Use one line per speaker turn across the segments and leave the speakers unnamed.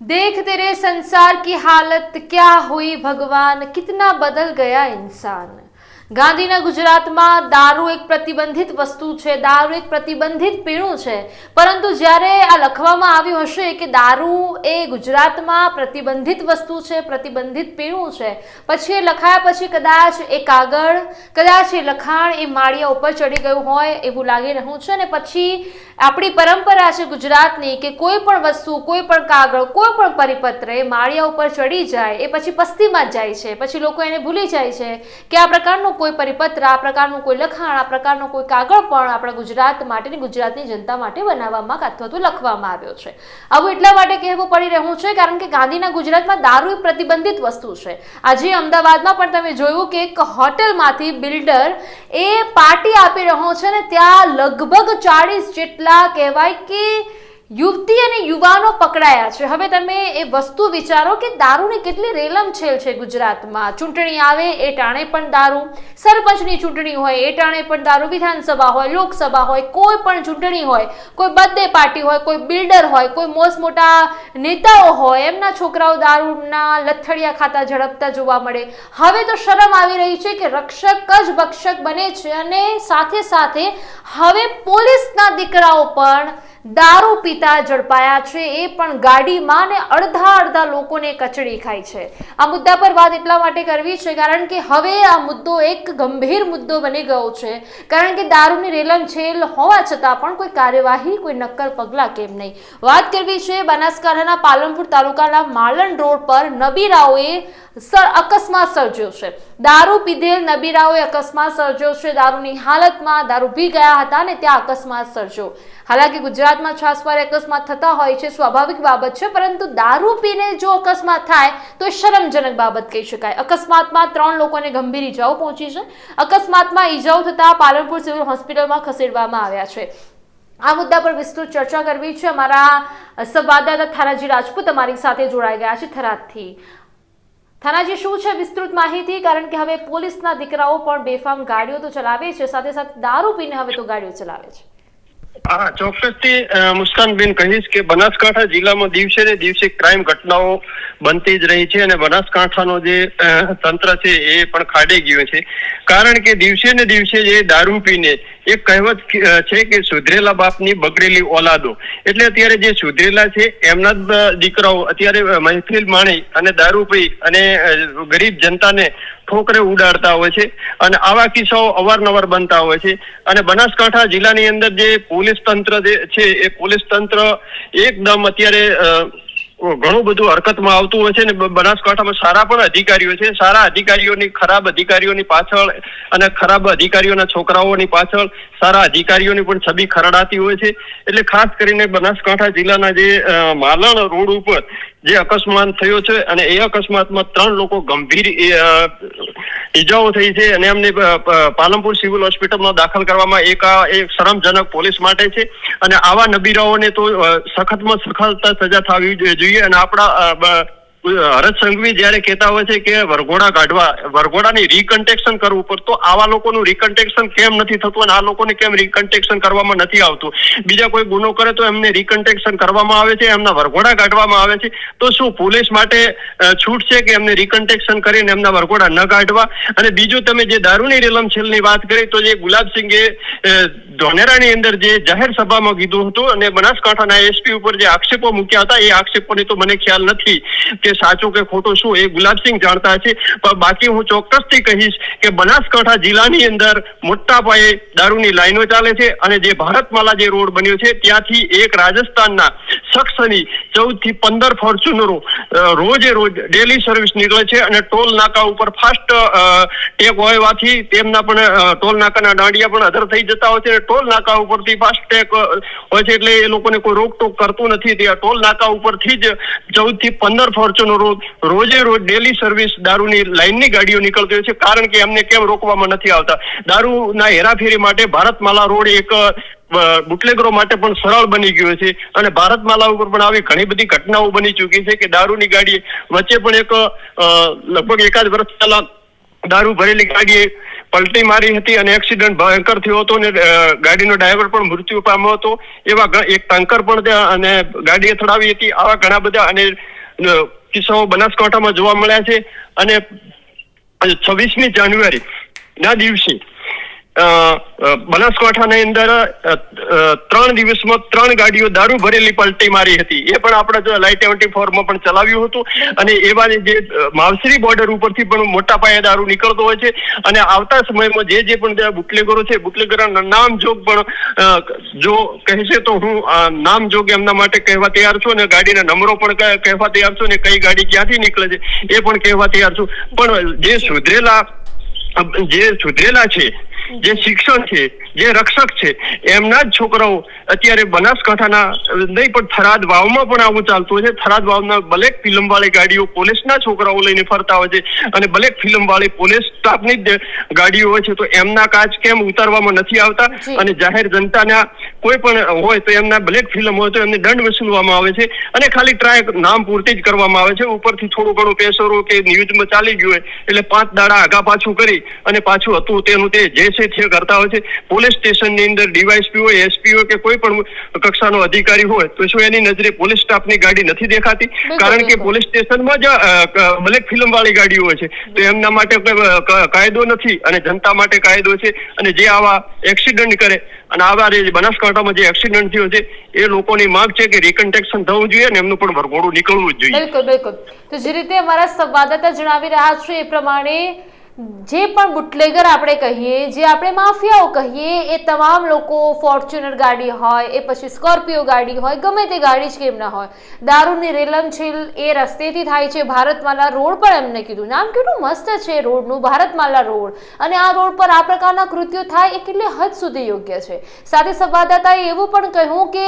देख तेरे संसार की हालत क्या हुई भगवान कितना बदल गया इंसान ગાંધીના ગુજરાતમાં દારૂ એક પ્રતિબંધિત વસ્તુ છે, દારૂ એક પ્રતિબંધિત પીણું છે. પરંતુ જ્યારે આ લખવામાં આવ્યું હશે કે દારૂ એ ગુજરાતમાં પ્રતિબંધિત વસ્તુ છે, પ્રતિબંધિત પીણું છે, પછી એ લખાયા પછી કદાચ એ કાગળ, કદાચ એ લખાણ એ માળિયા ઉપર ચડી ગયું હોય એવું લાગી રહ્યું છે અને પછી આપણી પરંપરા છે ગુજરાતની કે કોઈ પણ વસ્તુ, કોઈ પણ કાગળ, કોઈ પણ પરિપત્ર એ માળિયા ઉપર ચડી જાય, એ પછી પસ્તીમાં જ જાય છે. પછી લોકો એને ભૂલી જાય છે કે આ પ્રકારનો કોઈ પરિપત્ર, આ પ્રકારનું કોઈ લખાણ, આ પ્રકારનો કોઈ કાગળ પણ આપણા ગુજરાત માટેની ગુજરાતની જનતા માટે બનાવવામાં અથવા તો લખવામાં આવ્યો છે. આવું એટલા માટે કહેવું પડી રહ્યું છે કારણ કે ગાંધીના ગુજરાતમાં દારૂ પ્રતિબંધિત વસ્તુ છે. આજે અમદાવાદમાં પણ તમે જોયું કે એક હોટેલમાંથી બિલ્ડર એ પાર્ટી આપી રહ્યો છે ને ત્યાં લગભગ ચાળીસ જેટલા કહેવાય કે યુવતી અને યુવાનો પકડાયા છે. હવે તમે એ વસ્તુ વિચારો કે દારૂની કેટલી રેલમછેલ છે ગુજરાતમાં. ચૂંટણી આવે એ ટાણે પણ દારૂ, સરપંચની ચૂંટણી હોય એ ટાણે પણ દારૂ, વિધાનસભા હોય, લોકસભા હોય, કોઈ પણ ચૂંટણી હોય, કોઈ બર્થડે પાર્ટી હોય, કોઈ બિલ્ડર હોય, કોઈ મોસ મોટા નેતાઓ હોય, એમના છોકરાઓ દારૂના લથડિયા ખાતા ઝડપતા જોવા મળે. હવે તો શરમ આવી રહી છે કે રક્ષક જ ભક્ષક બને છે અને સાથે સાથે હવે પોલીસના દીકરાઓ પણ દારૂ પીતા ઝડપાયા છે, એ પણ ગાડીમાં ને અડધા અડધા લોકોને કચડી ખાય છે. આ મુદ્દા પર વાત એટલા માટે કરવી છે, કારણ કે હવે આ મુદ્દો એક ગંભીર મુદ્દો બની ગયો છે. કારણ કે દારૂની રેલમ છેલ હોવા છતાં પણ કોઈ કાર્યવાહી, કોઈ નક્કર પગલાં કેમ નહીં. વાત કરવી છે, બનાસકાંઠાના પાલનપુર તાલુકાના માલણ રોડ પર નબીરાઓએ સર અકસ્માત સર્જ્યો છે. દારૂ પીધેલ નબીરાઓએ અકસ્માત સર્જ્યો છે. દારૂની હાલતમાં દારૂ પી ગયા હતા ને ત્યાં અકસ્માત સર્જ્યો. હાલાકી ગુજરાતમાં છાસવારે અકસ્માત થતા હોય છે, સ્વાભાવિક બાબત છે, પરંતુ દારૂ પીને જો અકસ્માત થાય, તો શરમજનક બાબત કહી શકાય. અકસ્માતમાં ત્રણ લોકોને ગંભીર ઈજાઓ પહોંચી છે. અકસ્માતમાં ઈજાઓ થતા પાલનપુર સિવિલ હોસ્પિટલમાં ખસેડવામાં આવ્યા છે. આ મુદ્દા પર વિસ્તૃત ચર્ચા કરવી છે. અમારા સંવાદદાતા થાનાજી રાજપૂત અમારી સાથે જોડાઈ ગયા છે. થરાદથી થાનાજી શું છે વિસ્તૃત માહિતી? કારણ કે હવે પોલીસના દીકરાઓ પણ બેફામ ગાડીઓ તો ચલાવે છે, સાથે સાથે દારૂ પીને હવે તો ગાડીઓ ચલાવે છે.
હા, ચોક્કસથી મુસ્કાનબેન કહીશ કે બનાસકાંઠા જિલ્લામાં દિવસે ને દિવસે ક્રાઇમ ઘટનાઓ બનતી જ રહી છે અને બનાસકાંઠાનો જે તંત્ર છે એ પણ ખાડે ગયો છે. કારણ કે દિવસે ને દિવસે જે દારૂ પીને એક કહેવત છે કે સુધરેલા બાપની બગડેલી ઓલાદો એટલે અત્યારે જે સુધરેલા છે, એમના જ દીકરાઓ અત્યારે મહેફિલ માણી અને દારૂ પી અને ગરીબ જનતાને ઠોકરે ઉડાડતા હોય છે અને આવા કિસ્સાઓ અવારનવાર બનતા હોય છે. અને બનાસકાંઠા જિલ્લાની અંદર જે પોલીસ તંત્ર છે, એ પોલીસ તંત્ર એકદમ અત્યારે ઘણું બધું હરકતમાં આવતું હોય છે ને બનાસકાંઠામાં સારા પણ અધિકારીઓ છે. સારા અધિકારીઓની, ખરાબ અધિકારીઓની પાછળ અને ખરાબ અધિકારીઓના છોકરાઓની પાછળ સારા અધિકારીઓની પણ છબી ખરડાતી હોય છે. એટલે ખાસ કરીને બનાસકાંઠા જિલ્લાના જે માલણ રોડ ઉપર જે અકસ્માત થયો છે અને એ અકસ્માતમાં ત્રણ લોકો ગંભીર ઈજાઓ થઈ છે અને એમને પાલનપુર સિવિલ હોસ્પિટલમાં દાખલ કરવામાં એક આ એક શરમજનક પોલીસ માટે છે અને આવા નબીરાઓને તો સખતમાં સખત સજા થવી જોઈએ અને આપણા હરત સંઘવી જયારે કહેતા હોય છે કે વરઘોડા કાઢવા, વરઘોડાની રિકન્ટેક્શન કરવું પડતું આવા લોકોનું રિકન્ટેક્શન કેમ નથી થતું અને આ લોકોને કેમ રિકન્ટેક્શન કરવામાં નથી આવતું? બીજા કોઈ ગુનો કરે તો એમને રિકન્ટેક્શન કરવામાં આવે છે, એમના વરઘોડા કાઢવામાં આવે છે? તો શું પોલીસ માટે છૂટ છે કે એમને રિકન્ટેક્શન કરીને એમના વરઘોડા ન કાઢવા? અને બીજું તમે જે દારૂની રેલમછેલની વાત કરી, તો જે ગુલાબસિંહે ધોનેરાની અંદર જે જાહેર સભામાં કીધું હતું અને બનાસકાંઠાના એસપી ઉપર જે આક્ષેપો મૂક્યા હતા, એ આક્ષેપોની તો મને ખ્યાલ નથી કે સાચું કે ખોટું શું એ ગુલાબસિંહ જાણતા છે પણ બાકી હું ચોક્કસથી કહીશ કે બનાસકાંઠા જિલ્લાની અંદર મોટા પાયે દારૂની લાઈનો ચાલે છે અને જે ભારતમાલા જે રોડ બન્યો છે ત્યાંથી એક રાજસ્થાનના શખ્સની ચૌદથી પંદર ફોર્ચ્યુનરો રોજે રોજ ડેલી સર્વિસ નીકળે છે અને ટોલ નાકા ઉપર ફાસ્ટ ટેક હોવાથી તેમના પણ ટોલ નાકાના દાંડિયા પણ અધર થઈ જતા હોય છે ટોલ નાકા ઉપરથી ફાસ્ટ ટેક હોય છે એટલે એ લોકોને કોઈ રોકટોક કરતું નથી. ત્યાં ટોલ નાકા ઉપરથી જ ચૌદથી પંદર ફોર્ચ્યુનરો રોજે, રોજ ડેલી સર્વિસ દારૂની લાઇનની ગાડીઓ નીકળતી હોય છે, કારણ કે એમને કેમ રોકવામાં નથી આવતા? દારૂના હેરાફેરી માટે ભારતમાલા રોડ એક બુટલેગરો માટે પણ સરળ બની ગયો છે. અને ભારતમાલા ઉપર પણ આવી ઘણી બધી ઘટનાઓ બની ચૂકી છે કે દારૂની ગાડી વચ્ચે પણ એક લગભગ એકાદ વર્ષ પહેલા દારૂ ભરેલી ગાડીએ પલટી મારી હતી અને એક્સિડન્ટ ભયંકર થયો હતો અને ગાડીનો ડ્રાઈવર પણ મૃત્યુ પામ્યો હતો. એવા એક ટાંકર પણ ત્યાં અને ગાડી અથડાવી હતી. આવા ઘણા બધા અને કિસ્સાઓ બનાસકાંઠામાં જોવા મળ્યા છે અને છવ્વીસમી જાન્યુઆરી ના દિવસે બનાસકાંઠાની અંદર ત્રણ દિવસમાં ત્રણ ગાડીઓ દારૂ ભરેલી પલટી મારી હતી. એ પણ આપણે જો લાઈટ ટ્વેન્ટી ફોરમાં પણ ચલાવ્યું હતું. અને એવા જે માવસરી બોર્ડર ઉપરથી પણ મોટા પાયે દારૂ નીકળતો હોય છે. અને આવતા સમયમાં જે જે પણ બુટલેગરો છે બુટલેગરોના નામ જોગ પણ જો કહેશે તો હું નામ જોગ એમના માટે કહેવા તૈયાર છું અને ગાડીના નંબરો પણ કહેવા તૈયાર છું અને કઈ ગાડી ક્યાંથી નીકળે છે એ પણ કહેવા તૈયાર છું. પણ જે સુધરેલા જે સુધરેલા છે જે શિક્ષણ છે જે રક્ષક છે એમના જ છોકરાઓ અત્યારે બનાસકાંઠાના નહીં પણ થરાદ વાવમાં પણ આવું ચાલતું હોય છે. થરાદ વાવના બ્લેક ફિલ્મ વાળી ગાડીઓ પોલીસના છોકરાઓ લઈને ફરતા હોય છે અને બ્લેક ફિલ્મ વાળી પોલીસ સ્ટાફની જ ગાડીઓ હોય છે. તો એમના કાચ કેમ ઉતારવામાં નથી આવતા? અને જાહેર જનતાના કોઈ પણ હોય તો એમના બ્લેક ફિલ્મ હોય તો એમને દંડ વસૂલવામાં આવે છે અને ખાલી ટ્રાય નામ પૂરતી જ કરવામાં આવે છે. ઉપરથી થોડું ઘણું પેસરો કે ન્યૂઝમાં ચાલી ગયું હોય એટલે પાંચ દાડા આગા પાછું કરી અને પાછું હતું તેનું તે જે છે તે કરતા હોય છે. પોલીસ સ્ટેશનની અંદર ડીવાયસપી હોય એસપી હોય કે કોઈ પણ કક્ષાનો અધિકારી હોય તો શું એની નજરે પોલીસ સ્ટાફની ગાડી નથી દેખાતી? કારણ કે પોલીસ સ્ટેશનમાં જ બ્લેક ફિલ્મ વાળી ગાડીઓ હોય છે. તો એમના માટે કાયદો નથી અને જનતા માટે કાયદો છે. અને જે આવા એક્સિડન્ટ કરે અને આવા જે બનાસકાંઠામાં જે એક્સિડન્ટ થયો છે એ લોકોની માંગ છે કે રિકન્ટેક્શન થવું જોઈએ અને એમનું પણ ભરઘોડું નીકળવું જ જોઈએ.
બિલકુલ બિલકુલ. તો જે રીતે અમારા સંવાદદાતા જણાવી રહ્યા છે એ પ્રમાણે જે પણ બુટલેગર આપણે કહીએ, જે આપણે માફિયાઓ કહીએ, એ તમામ લોકો ફોર્ચ્યુનર ગાડી હોય, એ પછી સ્કોર્પિયો ગાડી હોય, ગમે તે ગાડી જ કેમ ના હોય. દારૂની રેલમછેલ એ રસ્તેથી થાય છે, ભારતમાલા રોડ પર એમને કીધું. નામ કેટલું મસ્ત છે રોડનું, ભારતમાલા રોડ. અને આ રોડ પર આ પ્રકારના કૃત્યો થાય એ કેટલી હદ સુધી યોગ્ય છે. સાથે સંવાદદાતાએ એવું પણ કહ્યું કે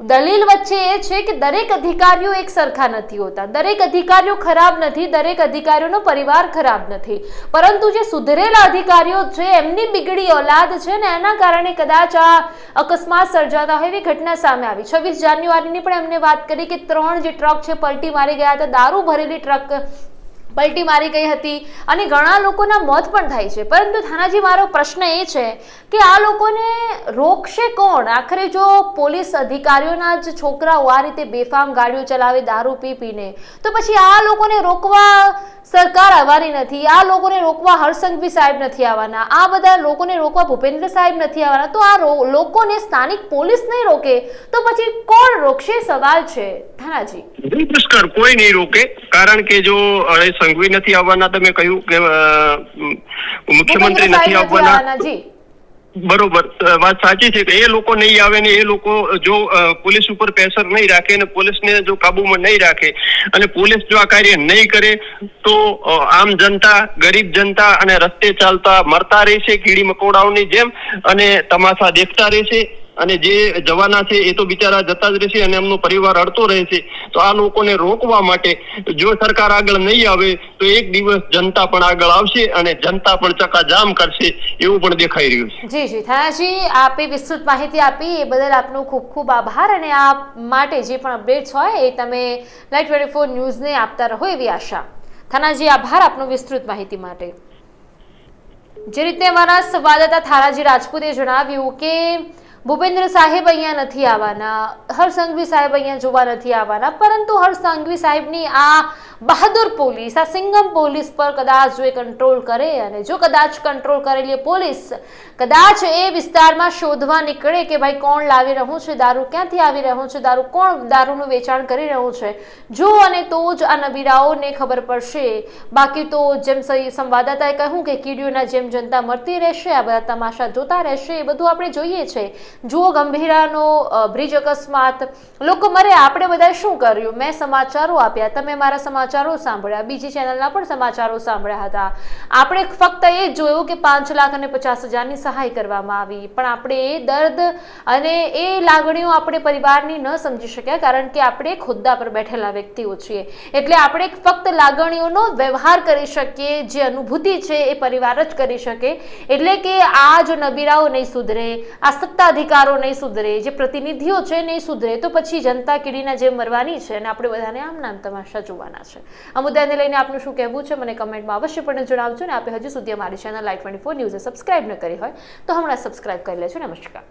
દલીલ વચ્ચે એ છે કે દરેક અધિકારીઓ એક સરખા નથી હોતા. દરેક અધિકારીઓ ખરાબ નથી, દરેક અધિકારીઓનો પરિવાર ખરાબ નથી. પરંતુ જે સુધરેલા અધિકારીઓ છે, એમની બિગડી ઓલાદ છે ને એના કારણે કદાચ આ અકસ્માત સર્જાતા હોય એવી ઘટના સામે આવી. છવ્વીસ જાન્યુઆરીની પણ એમને વાત કરી કે ત્રણ જે ટ્રક છે, પલટી મારી ગયા હતા, દારૂ ભરેલી ટ્રક પલટી મારી ગઈ હતી અને ઘણા લોકોના મોત પણ થાય છે. પરંતુ થાનાજી, મારો પ્રશ્ન એ છે કે આ લોકોને રોકશે કોણ? આખરે જો પોલીસ અધિકારીઓના જ છોકરાઓ આ રીતે બેફામ ગાડીઓ ચલાવે, દારૂ પી પીને, તો પછી આ લોકોને રોકવા સરકાર આવવાની નથી, આ લોકોને રોકવા હરસંઘવી સાહેબ નથી આવવાના, આ બધા લોકોને રોકવા ભૂપેન્દ્ર સાહેબ નથી આવવાના, તો આ લોકોને સ્થાનિક પોલીસ નહીં રોકે, તો પછી કોણ રોકશે? સવાલ છે. થાનાજી
પુષ્કર કોઈ નહીં રોકે કારણ કે જો સંઘવી નથી આવવાના તમે કહ્યું કે મુખ્યમંત્રી નથી આવવાના. બરોબર વાત સાચી છે કે એ લોકો નહીં આવે ને એ લોકો જો પોલીસ ઉપર પ્રેશર નહીં રાખે અને પોલીસને જો કાબુમાં નહીં રાખે અને પોલીસ જો આ કાર્ય નહીં કરે તો આમ જનતા ગરીબ જનતા અને રસ્તે ચાલતા મરતા રહેશે કીડી મકોડાઓની જેમ અને તમાશા દેખતા રહેશે. અને જે જવાના છે એ તો બિચારા જતા જ રહેશે અને એમનો પરિવાર અડતો રહેશે. તો આ લોકોને રોકવા માટે જો સરકાર આગળ નહીં આવે, તો એક દિવસ જનતા પણ આગળ આવશે અને જનતા પણ ચકાજામ કરશે એવું પણ દેખાઈ રહ્યું છે.
જી જી. થાનાજી આપે વિસ્તૃત માહિતી આપી. એ બદલ આપનો ખૂબ ખૂબ આભાર અને આ માટે જે પણ અપડેટ્સ હોય એ તમે લાઈટ ટ્વેન્ટી ફોર ન્યૂઝને આપતા રહો એવી આશા. થાનાજી, આભાર આપનો વિસ્તૃત માહિતી માટે. જે રીતે અમારા સંવાદદાતા થારાજી રાજપૂતે જણાવ્યું કે ભૂપેન્દ્ર સાહેબ અહીંયા નથી આવવાના હર્ષ સંઘવી સાહેબ અહીંયા જોવા નથી આવવાના, પરંતુ હર્ષ સંઘવી સાહેબની આ બહાદુર પોલીસ, આ સિંગમ પોલીસ પર કદાચ જો એ કંટ્રોલ કરે અને જો કદાચ કંટ્રોલ કરેલી પોલીસ કદાચ એ વિસ્તારમાં શોધવા નીકળે કે ભાઈ કોણ લાવી રહ્યું છે, દારૂ ક્યાંથી આવી રહ્યું છે, દારૂ કોણ દારૂનું વેચાણ કરી રહ્યું છે. જો અને તો જ આ નબીરાઓને ખબર પડશે. બાકી તો જેમ સંવાદદાતાએ કહ્યું કે કીડીઓના જેમ જનતા મરતી રહેશે, આ બધા તમાશા જોતા રહેશે, એ બધું આપણે જોઈએ છે. જુઓ ગંભીરાનો બ્રિજ અકસ્માત. લોકો મરે, આપણે બધાએ શું કર્યું? મેં સમાચારો આપ્યા. તમે મારા સમાચારો સાંભળ્યા. બીજી ચેનલના પણ સમાચારો સાંભળ્યા હતા. આપણે ફક્ત એ જોયું કે પાંચ લાખ અને પચાસ હજારની સહાય કરવામાં આવી. પણ આપણે એ દર્દ અને એ લાગણીઓ આપણે પરિવારની ન સમજી શક્યા, કારણ કે આપણે ખુદ્દા પર બેઠેલા વ્યક્તિઓ છીએ. એટલે આપણે ફક્ત લાગણીઓનો વ્યવહાર કરી શકીએ, જે અનુભૂતિ છે એ પરિવાર જ કરી શકે. એટલે કે આ જો નબીરાઓ નહીં સુધરે, આ સત્તાધિકારો નહીં સુધરે, જે પ્રતિનિધિઓ છે નહીં સુધરે, તો પછી જનતા કીડીના જેમ મરવાની છે અને આપણે બધાને આમ નામ તમાશા જોવાના છે. છે. આ મુદ્દાને લઈને આપનું શું કહેવું છે, મને કમેન્ટમાં અવશ્યપણે જણાવજો અને આપે હજુ સુધી અમારી ચેનલ લાઈટ ટ્વેન્ટી ફોર ન્યૂઝે સબસ્ક્રાઇબ ન કરી હોય તો હમણાં સબસ્ક્રાઇબ કરી લેજો. નમસ્કાર.